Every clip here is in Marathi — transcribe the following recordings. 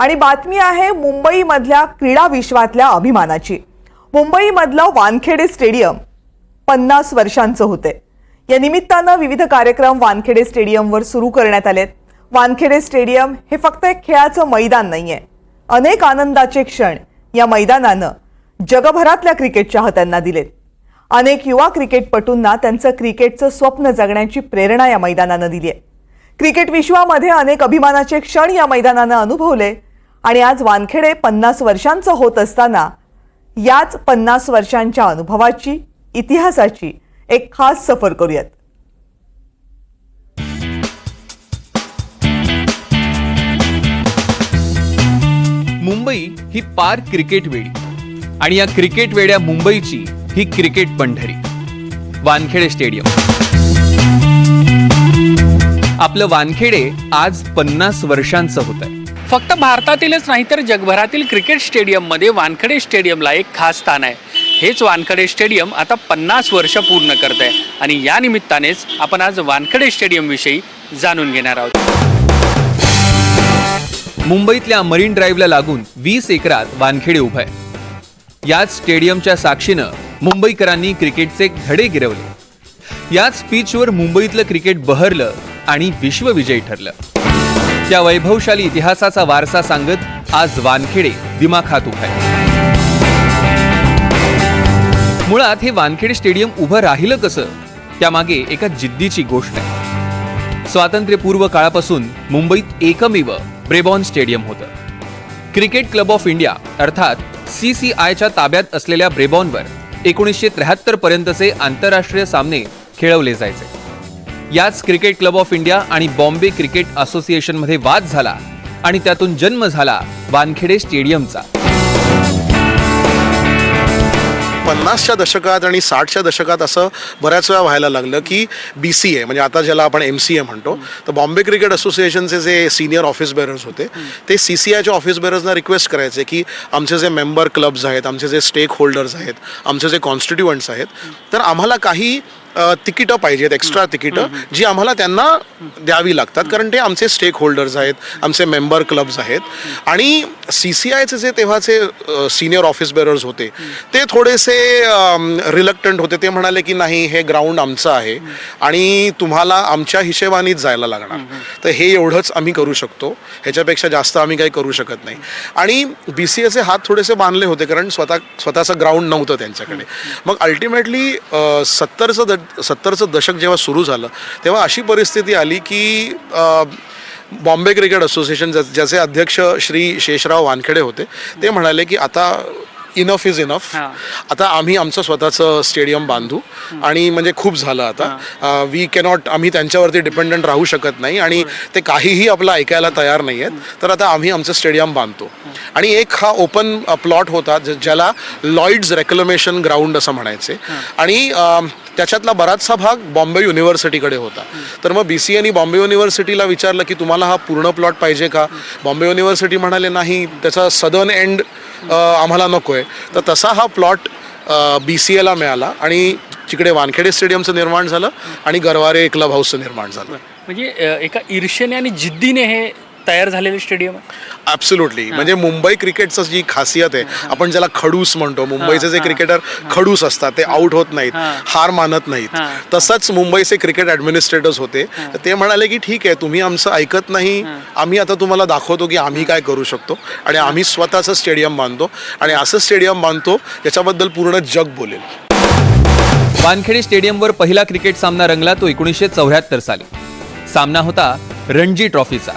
आणि बातमी आहे मुंबईमधल्या क्रीडा विश्वातल्या अभिमानाची. मुंबईमधलं वानखेडे स्टेडियम पन्नास वर्षांचं होते. या निमित्तानं विविध कार्यक्रम वानखेडे स्टेडियमवर सुरू करण्यात आलेत. वानखेडे स्टेडियम हे फक्त एक खेळाचं मैदान नाहीये. अनेक आनंदाचे क्षण या मैदानानं जगभरातल्या क्रिकेट चाहत्यांना दिलेत. अनेक युवा क्रिकेटपटूंना त्यांचं क्रिकेटचं स्वप्न जगण्याची प्रेरणा या मैदानानं दिली आहे क्रिकेट विश्वामध्ये अनेक अभिमानाचे क्षण या मैदानानं अनुभवले. आणि आज वानखेडे पन्नास वर्षांचं होत असताना याच पन्नास वर्षांच्या अनुभवाची इतिहासाची एक खास सफर करूयात. मुंबई ही पार क्रिकेट वेडी आणि या क्रिकेट वेड्या मुंबईची ही क्रिकेट पंढरी. वानखेडे स्टेडियम. आपलं वानखेडे आज पन्नास वर्षांचं होत आहे फक्त भारतातीलच नाही तर जगभरातील क्रिकेट स्टेडियममध्ये वानखडे स्टेडियमला एक खास स्थान आहे. हेच वानखडे स्टेडियम आता पन्नास वर्ष पूर्ण करत आहे आणि या निमित्तानेच आपण आज वानखडे स्टेडियमविषयी जाणून घेणार आहोत. मुंबईतल्या मरीन ड्राईव्हला लागून वीस एकरात वानखेडे उभं आहे याच स्टेडियमच्या साक्षीनं मुंबईकरांनी क्रिकेटचे घडे गिरवले. याच पिचवर मुंबईतलं क्रिकेट बहरलं आणि विश्वविजयी ठरलं. त्या वैभवशाली इतिहासाचा वारसा सांगत आज वानखेडे दिमाखात उभाय मुळात हे वानखेडे स्टेडियम उभं राहिलं कसं? त्यामागे एका जिद्दीची गोष्ट आहे. स्वातंत्र्यपूर्व काळापासून मुंबईत एकमेव ब्रेबॉन स्टेडियम होतं. क्रिकेट क्लब ऑफ इंडिया अर्थात सी सी आयच्या ताब्यात असलेल्या ब्रेबॉनवर एकोणीसशे त्र्याहत्तर पर्यंतचे आंतरराष्ट्रीय सामने खेळवले जायचे. याच क्रिकेट क्लब ऑफ इंडिया आणि बॉम्बे क्रिकेट असोसिएशनमध्ये वाद झाला आणि त्यातून जन्म झाला वानखेडे स्टेडियमचा. पन्नासच्या दशकात आणि साठच्या दशकात असं बऱ्याच वेळा व्हायला लागलं की बी सी ए म्हणजे आता ज्याला आपण एम सी ए म्हणतो तर बॉम्बे क्रिकेट असोसिएशनचे जे सिनियर ऑफिस बेअरर्स होते ते सी सी आयच्या ऑफिस बेअरर्सना रिक्वेस्ट करायचे की आमचे जे मेंबर क्लब्स आहेत आमचे जे स्टेक होल्डर्स आहेत आमचे जे कॉन्स्टिट्युअंट्स आहेत तर आम्हाला काही तिकीटं पाहिजेत एक्स्ट्रा तिकीटं जी आम्हाला त्यांना द्यावी लागतात. कारण ते आमचे स्टेक होल्डर्स आहेत आमचे मेंबर क्लब्स आहेत. आणि सी सी आयचे जे तेव्हाचे सिनियर ऑफिस बेरर्स होते ते थोडेसे रिलक्टंट होते. ते म्हणाले की नाही हे ग्राउंड आमचं आहे आणि तुम्हाला आमच्या हिशेबानीच जायला लागणार. तर हे एवढंच आम्ही करू शकतो. ह्याच्यापेक्षा जास्त आम्ही काही करू शकत नाही. आणि बी सी एचे हात थोडेसे बांधले होते कारण स्वतः स्वतःचं ग्राउंड नव्हतं त्यांच्याकडे. मग अल्टिमेटली सत्तरचं सत्तरचं दशक जेव्हा सुरू झालं तेव्हा अशी परिस्थिती आली की बॉम्बे क्रिकेट असोसिएशन ज्या- ज्याचे अध्यक्ष श्री शेषराव वानखेडे होते ते म्हणाले की आता इनफ इज इनफ हां. आता आम्ही आमचं स्वतःचं स्टेडियम बांधू आणि म्हणजे खूप झालं आता. वी कॅनॉट आम्ही त्यांच्यावरती डिपेंडंट राहू शकत नाही आणि ते काहीही आपलं ऐकायला तयार नाही आहेत. तर आता आम्ही आमचं स्टेडियम बांधतो. आणि एक हा ओपन प्लॉट होता ज- ज्याला लॉईड्स रेक्लमेशन ग्राउंड असं म्हणायचे. आणि त्याच्यातला बराचसा भाग बॉम्बे युनिव्हर्सिटीकडे होता. तर मग बी सी एनी बॉम्बे युनिव्हर्सिटीला विचारलं की तुम्हाला हा पूर्ण प्लॉट पाहिजे का? बॉम्बे युनिव्हर्सिटी म्हणाले नाही त्याचा सदर्न एंड आम्हाला नको आहे. तर तसा हा प्लॉट बी सी एला मिळाला आणि तिकडे वानखेडे स्टेडियमचं निर्माण झालं आणि गरवारे क्लब हाऊसचं निर्माण झालं. म्हणजे एका ईर्षेने आणि जिद्दीने हे तयार झालेलं स्टेडियम ॲब्सोल्युटली म्हणजे मुंबई क्रिकेटचं जी खासियत आहे आपण ज्याला खडूस म्हणतो मुंबईचे जे. क्रिकेटर खडूस असतात ते आउट होत नाहीत हां. हार मानत नाहीत. हां. तसंच मुंबईचे क्रिकेट ॲडमिनिस्ट्रेटर्स होते तर ते म्हणाले की ठीक आहे तुम्ही आमचं ऐकत नाही आम्ही आता तुम्हाला दाखवतो की आम्ही काय करू शकतो आणि आम्ही स्वतःचं स्टेडियम बांधतो आणि असं स्टेडियम बांधतो याच्याबद्दल पूर्ण जग बोलेल. वानखेडे स्टेडियमवर पहिला क्रिकेट सामना रंगला तो एकोणीसशे चौऱ्याहत्तर साली. सामना होता रणजी ट्रॉफीचा.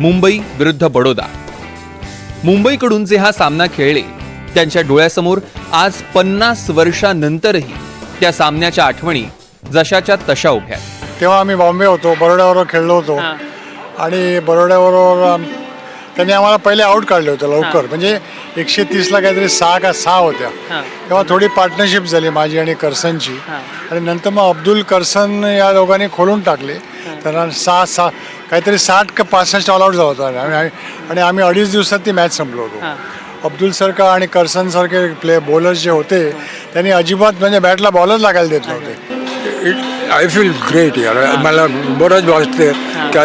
मुंबई विरुद्ध बडोदा मुंबईकडून जे हा सामना खेळले त्यांच्या डोळ्यासमोर आज पन्नास वर्षानंतरही त्या सामन्याच्या आठवणी जशाच्या तशा उभ्या आहेत. तेव्हा आम्ही बॉम्बे होतो बरोड्याबरोबर खेळलो होतो हां. आणि बरोड्याबरोबर आम- त्यांनी आम्हाला पहिले आऊट काढले होते लवकर म्हणजे एकशे तीसला काहीतरी सहा का सहा होत्या हां. तेव्हा थोडी पार्टनरशिप झाली माझी आणि करसनची. आणि नंतर मग अब्दुल करसन या दोघांनी खोलून टाकले त्यांना सहा सहा काहीतरी साठ का पासष्ट ऑल आऊट झाला होता. आणि आम्ही- आणि आम्ही अडीच दिवसात ती मॅच संपलो होतो. अब्दुल सरका आणि करसन सारखे प्ले बॉलर्स जे होते त्यांनी अजिबात म्हणजे बॅटला बॉलच लागायला देत नव्हते. आय फील ग्रेट यार. मला बरंच वाटते त्या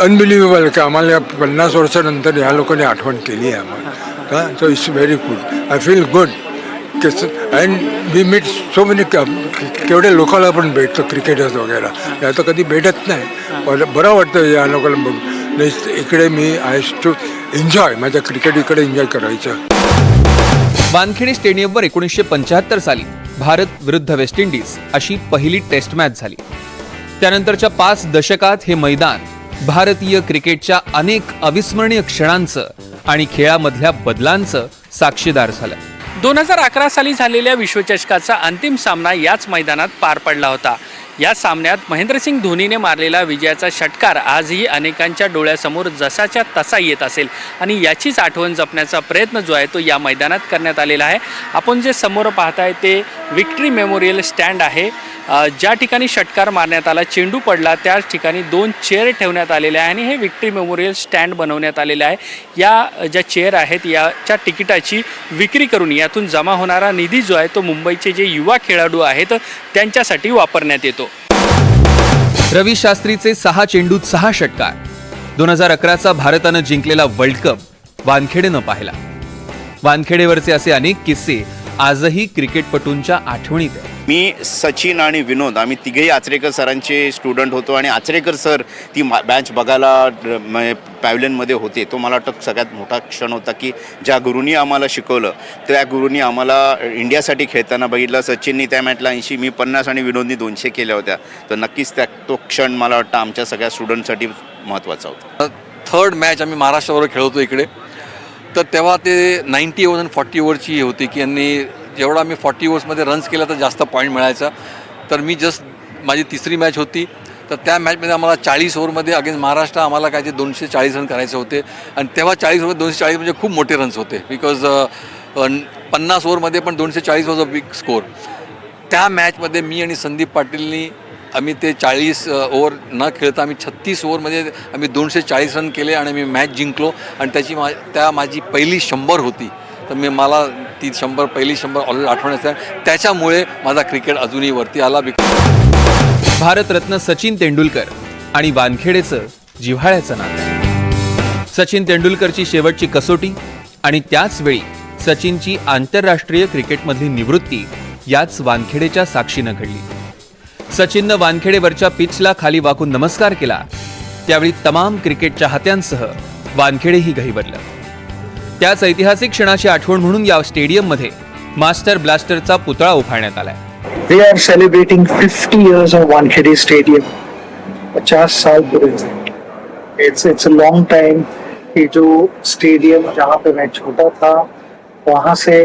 अनबिलिव्हेबल की आम्हाला पन्नास वर्षानंतर ह्या लोकांनी आठवण केली आहे आम्हाला. का so it's very good I feel good and we meet so many केवढे लोकांना आपण भेटतो क्रिकेटर्स वगैरे. हे आता कधी भेटत नाही. पण बरं वाटतं या लोकांना बघून. इकडे मी आय टू एन्जॉय माझ्या क्रिकेट इकडे एन्जॉय करायचं. वानखेडे स्टेडियमवर एकोणीसशे पंच्याहत्तर साली भारत विरुद्ध वेस्ट इंडिज अशी पहिली टेस्ट मॅच झाली. त्यानंतरच्या पाच दशकात हे मैदान भारतीय क्रिकेटच्या अनेक अविस्मरणीय क्षणांचं आणि खेळामधल्या बदलांचं साक्षीदार झालं. दोन हजार अकरा साली झालेल्या विश्वचषकाचा अंतिम सामना याच मैदानात पार पडला होता. या सामन्यात महेंद्रसिंग धोनीने मारलेला विजयाचा षटकार आजही अनेकांच्या डोळ्यासमोर जसाच्या तसा येत असेल आणि याचीच आठवण जपण्याचा प्रयत्न जो आहे तो या मैदानात करण्यात आलेला आहे. आपण जे समोर पाहताय ते विक्ट्री मेमोरियल स्टँड आहे. ज्या ठिकाणी षटकार मारण्यात आला चेंडू पडला त्या ठिकाणी दोन चेअर ठेवण्यात आलेले आहे आणि हे विक्ट्री मेमोरियल स्टँड बनवण्यात आलेले आहे. या ज्या चेअर आहेत याच्या तिकिटाची विक्री करून यातून जमा होणारा निधी जो आहे तो मुंबईचे जे युवा खेळाडू आहेत त्यांच्यासाठी वापरण्यात येतो. रवी शास्त्रीचे सहा चेंडूत सहा षटकार. दोन हजार अकराचा भारतानं जिंकलेला वर्ल्ड कप वानखेडेनं पाहिला. वानखेडेवरचे असे अनेक किस्से आजही क्रिकेटपटूंच्या आठवणीत मी सचिन आणि विनोद आम्ही तिघेही आचरेकर सरांचे स्टुडंट होतो आणि आचरेकर सर ती मॅच बघायला म्हणजे पॅव्हलियनमध्ये होते. तो मला वाटतं सगळ्यात मोठा क्षण होता की ज्या गुरुनी आम्हाला शिकवलं त्या गुरुनी आम्हाला इंडियासाठी खेळताना बघितलं. सचिननी त्या मॅचला ऐंशी मी पन्नास आणि विनोदनी दोनशे केल्या होत्या. तर नक्कीच त्या तो क्षण मला वाटतं आमच्या सगळ्या स्टुडंटसाठी महत्त्वाचा होता. थर्ड मॅच आम्ही महाराष्ट्राबरोबर खेळतो इकडे. तर तेव्हा ते नाईन्टी ओव्हर आणि फॉर्टी ओव्हरची होती की यांनी जेवढा आम्ही फॉर्टी ओव्हर्समध्ये रन्स केला तर जास्त पॉईंट मिळायचा. तर मी जस्ट माझी तिसरी मॅच होती. तर त्या मॅचमध्ये आम्हाला चाळीस ओव्हरमध्ये अगेन्स्ट महाराष्ट्र आम्हाला काय ते दोनशे चाळीस रन करायचे होते. आणि तेव्हा चाळीस ओव्हर दोनशे चाळीस म्हणजे खूप मोठे रन्स होते. बिकॉज पन्नास ओव्हरमध्ये पण दोनशे चाळीस वॉज अ बिग स्कोर त्या मॅचमध्ये मी आणि संदीप पाटीलनी आम्ही ते चाळीस ओव्हर न खेळता आम्ही छत्तीस ओव्हरमध्ये आम्ही दोनशे चाळीस रन केले आणि मी मॅच जिंकलो. आणि त्याची मा त्या माझी पहिली शंभर होती. तर मी मला ती शंभर पहिली शंभर ऑलरेडी आठवण्याचं आहे. त्याच्यामुळे माझा क्रिकेट अजूनही वरती आला. बिकॉज भारतरत्न सचिन तेंडुलकर आणि वानखेडेचं जिव्हाळ्याचं नातं. सचिन तेंडुलकरची शेवटची कसोटी आणि त्याचवेळी सचिनची आंतरराष्ट्रीय क्रिकेटमधली निवृत्ती याच वानखेडेच्या साक्षीनं घडली. सचिननं वानखेडेवरच्या पिचला खाली वाकून नमस्कार केला. त्यावेळी तमाम क्रिकेट चाहत्यांसह वानखेडेही गहिवरलं त्याच ऐतिहासिक क्षणाची आठवण म्हणून या स्टेडियममध्ये मास्टर ब्लास्टरचा पुतळा उभारण्यात आलाय. We are celebrating fifty years of Wankhede stadium पचास साल पूरे it's it's a long time कि जो स्टेडियम जहाँ पे मैं छोटा था वहाँ से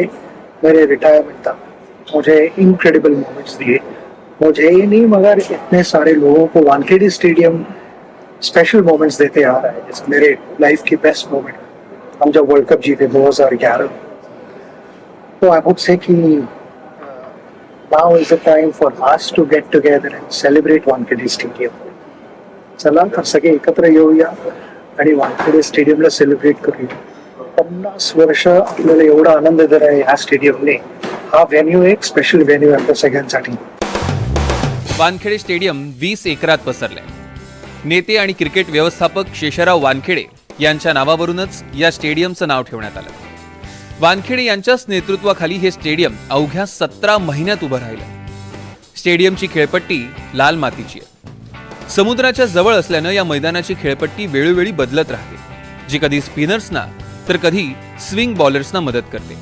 मेरे रिटायरमेंट तक मुझे इनक्रेडिबल मोमेंट्स दिए। मुझे ही नहीं, मगर इतने सारे लोगों को वानखेड़े स्टेडियम स्पेशल मोमेंट्स देते आ रहा है मेरे लाइफ की बेस्ट मोमेंट हम जब वर्ल्ड कप जीते 2011 तो आई वुड से कि now is the time for us to get together and celebrate Wankhede Stadium. चला तर सगळे एकत्र येऊया आणि वानखेडे स्टेडियमला सेलिब्रेट करूया। पन्नास वर्ष आपल्याला एवढा आनंद दिला आहे ह्या स्टेडियमने हा व्हेन्यू एक स्पेशल व्हेन्यू आहे आपल्या सगळ्यांसाठी। वानखेडे स्टेडियम वीस एकरात पसरलंय. नेते आणि क्रिकेट व्यवस्थापक शेषराव वानखेडे यांच्या नावावरूनच या स्टेडियमचं नाव ठेवण्यात आलं. वानखेडे यांच्याच नेतृत्वाखाली हे स्टेडियम अवघ्या सतरा महिन्यात उभं राहिलं. स्टेडियमची खेळपट्टी लाल मातीची आहे. समुद्राच्या जवळ असल्यानं या मैदानाची खेळपट्टी वेळोवेळी बदलत राहते. जी कधी स्पिनर्सना तर कधी स्विंग बॉलर्सना मदत करते.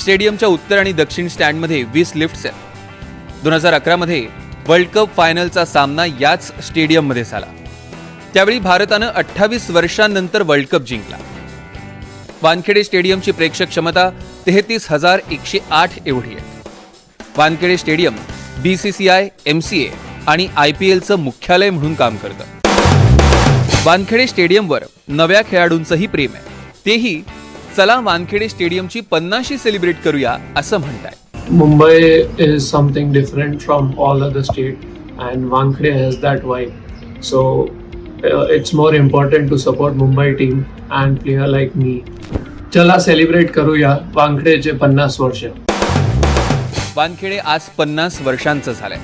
स्टेडियमच्या उत्तर आणि दक्षिण स्टँडमध्ये वीस लिफ्ट्स आहेत. दोन हजार अकरामध्ये वर्ल्ड कप फायनलचा सामना याच स्टेडियममध्ये झाला. त्यावेळी भारतानं अठ्ठावीस वर्षांनंतर वर्ल्ड कप जिंकला. वानखेडे स्टेडियमची प्रेक्षक क्षमता तेहतीस हजार एकशे आठ एवढी आहे. Wankhede stadium B C C I M C A आणि आय पी एलचं मुख्यालय म्हणून काम करतं. वानखेडे स्टेडियमवर नव्या खेळाडूंचंही प्रेम आहे. तेही चला वानखेडे स्टेडियमची पन्नाशी सेलिब्रेट करूया असं म्हणताय Mumbai is something different from all other state, and Wankhede has that vibe. So uh, it's more important to support Mumbai team and player like me. चला सेलिब्रेट करूया वानखेडेचे पन्नास वर्ष वानखेडे आज पन्नास वर्षांचं झालंय.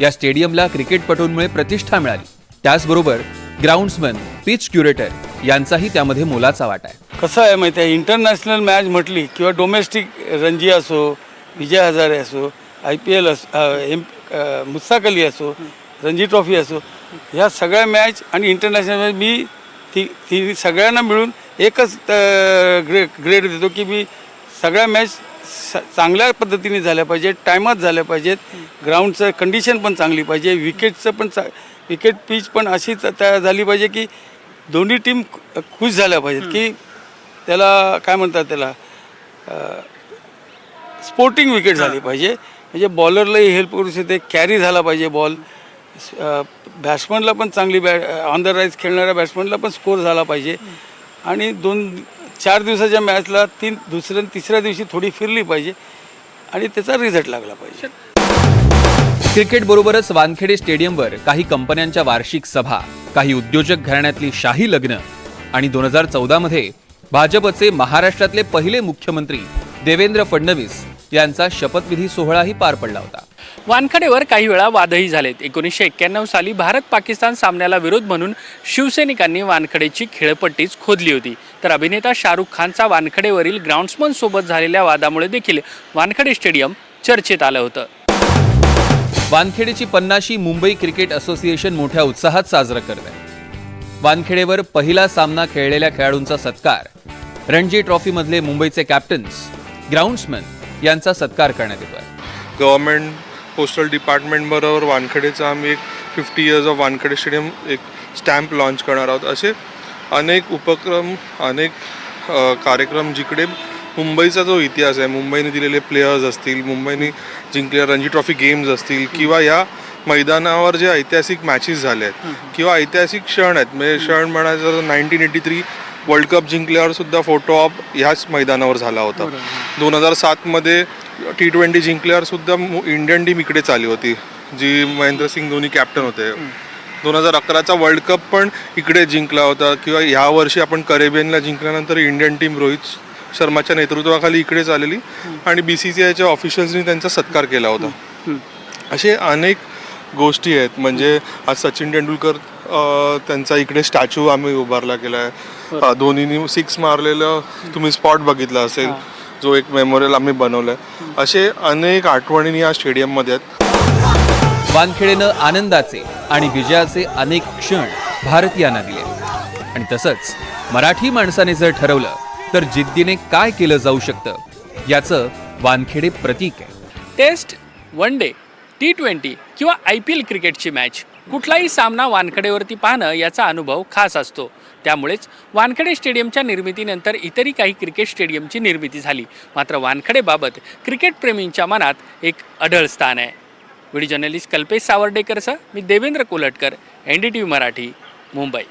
या स्टेडियमला क्रिकेटपटूंमुळे प्रतिष्ठा मिळाली. त्याचबरोबर ग्राउंड्समन पिच क्युरेटर यांचाही त्यामध्ये मोलाचा वाटा आहे. कसं आहे माहिती आहे? इंटरनॅशनल मॅच म्हटली किंवा डोमेस्टिक रणजी असो विजय हजारे असो आय पी एल असो एम मुस्ताक अली असो रणजी ट्रॉफी असो ह्या सगळ्या मॅच आणि इंटरनॅशनल मॅच मी ती ती सगळ्यांना मिळून एकच ग्रे ग्रेड देतो की मी सगळ्या मॅच स चांगल्या पद्धतीने झाल्या पाहिजेत टायमात झाल्या पाहिजेत ग्राउंडचं कंडिशन पण चांगली पाहिजे विकेटचं पण चा विकेट पिच पण अशी तयार झाली पाहिजे की दोन्ही टीम खुश झाल्या पाहिजेत की त्याला काय म्हणतात त्याला स्पोर्टिंग विकेट झाली पाहिजे. म्हणजे बॉलरलाही हेल्प करू शकते. कॅरी झाला पाहिजे बॉल बॅट्समनला पण चांगली बॅ ऑन द राईज खेळणाऱ्या बॅट्समनला पण स्कोर झाला पाहिजे. आणि दोन चार दिवसाच्या मॅचला तीन दुसऱ्या आणि तिसऱ्या दिवशी थोडी फिरली पाहिजे. आणि त्याचा रिझल्ट लागला पाहिजे. क्रिकेट बरोबरच वानखेडे स्टेडियमवर काही कंपन्यांच्या वार्षिक सभा काही उद्योजक घराण्यातली शाही लग्न आणि दोन हजार चौदामध्ये भाजपचे महाराष्ट्रातले पहिले मुख्यमंत्री देवेंद्र फडणवीस यांचा शपथविधी सोहळाही पार पडला होता. वानखडेवर काही वेळा वादही झालेत. एकोणीसशे एक्क्याण्णव साली भारत पाकिस्तान सामन्याला विरोध म्हणून शिवसैनिकांनी वानखडेची खेळपट्टीच खोदली होती. तर अभिनेता शाहरुख खानचा वानखडेवरील ग्राउंड्समन सोबत झालेल्या वादामुळे देखील वानखडे स्टेडियम चर्चेत आलं होतं. वानखेडेची पन्नाशी मुंबई क्रिकेट असोसिएशन मोठ्या उत्साहात साजरं करत आहे वानखेडेवर पहिला सामना खेळलेल्या खेळाडूंचा सत्कार. रणजी ट्रॉफीमधले मुंबईचे कॅप्टन्स ग्राउंड्समन यांचा सत्कार करण्यात येतोय. गव्हर्मेंट पोस्टल डिपार्टमेंटबरोबर वानखेडेचा आम्ही एक fifty years of Wankhede stadium एक स्टॅम्प लॉन्च करणार आहोत. असे अनेक उपक्रम अनेक कार्यक्रम जिकडे मुंबईचा जो इतिहास आहे मुंबईने दिलेले प्लेयर्स असतील मुंबईने जिंकलेल्या रणजी ट्रॉफी गेम्स असतील किंवा या मैदानावर जे ऐतिहासिक मॅचेस झाले आहेत किंवा ऐतिहासिक क्षण आहेत. म्हणजे क्षण म्हणायचं nineteen eighty three world cup जिंकल्यावर सुद्धा फोटो ऑप ह्याच मैदानावर झाला होता. दोन हजार सातमध्ये टी ट्वेंटी जिंकल्यावर सुद्धा इंडियन टीम इकडेच आली होती जी महेंद्रसिंग धोनी कॅप्टन होते. दोन हजार अकराचा वर्ल्ड कप पण इकडे जिंकला होता किंवा ह्या वर्षी आपण करेबियनला जिंकल्यानंतर इंडियन टीम रोहित शर्माच्या नेतृत्वाखाली इकडेच आलेली आणि बी सी सी आयच्या ऑफिशियल्सनी त्यांचा सत्कार केला होता. असे अनेक गोष्टी आहेत म्हणजे आज सचिन तेंडुलकर त्यांचा इकडे स्टॅच्यू आम्ही उभारला केला आहे धोनीनी सिक्स मारलेलं तुम्ही स्पॉट बघितला असेल जो एक मेमोरियल आम्ही बनवलाय. असे अनेक आठवणी या स्टेडियममध्ये आहेत. वानखेडेनं आनंदाचे आणि विजयाचे अनेक क्षण भारतीयांना दिले. आणि तसंच मराठी माणसाने जर ठरवलं तर जिद्दीने काय केलं जाऊ शकतं याचं वानखेडे प्रतीक आहे. Test one day T twenty किंवा आय पी एल क्रिकेटची मॅच. कुठलाही सामना वानखडेवरती पाहणं याचा अनुभव खास असतो. त्यामुळेच वानखडे स्टेडियमच्या निर्मितीनंतर इतरही काही क्रिकेट स्टेडियमची निर्मिती झाली. मात्र वानखडेबाबत क्रिकेटप्रेमींच्या मनात एक अढळ स्थान आहे. व्हिडिओ जर्नलिस्ट कल्पेश सावर्डेकरसह मी Devendra Kolatkar N D T V Marathi Mumbai.